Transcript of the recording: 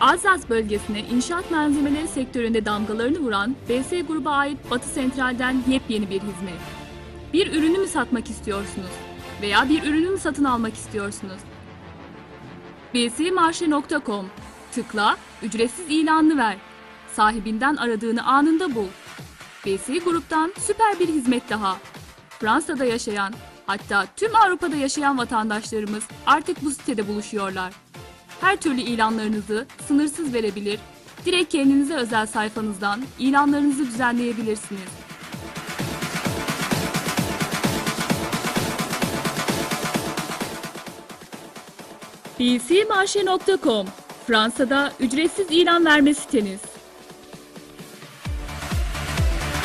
Alsas bölgesine inşaat malzemeleri sektöründe damgalarını vuran BS gruba ait Batı Sentral'den yepyeni bir hizmet. Bir ürünü mü satmak istiyorsunuz? Veya bir ürünü mü satın almak istiyorsunuz? bsmarşe.com Tıkla, ücretsiz ilanını ver. Sahibinden aradığını anında bul. BS Grup'tan süper bir hizmet daha. Fransa'da yaşayan, hatta tüm Avrupa'da yaşayan vatandaşlarımız artık bu sitede buluşuyorlar. Her türlü ilanlarınızı sınırsız verebilir, direkt kendinize özel sayfanızdan ilanlarınızı düzenleyebilirsiniz. bcmarşe.com Fransa'da ücretsiz ilan verme siteniz.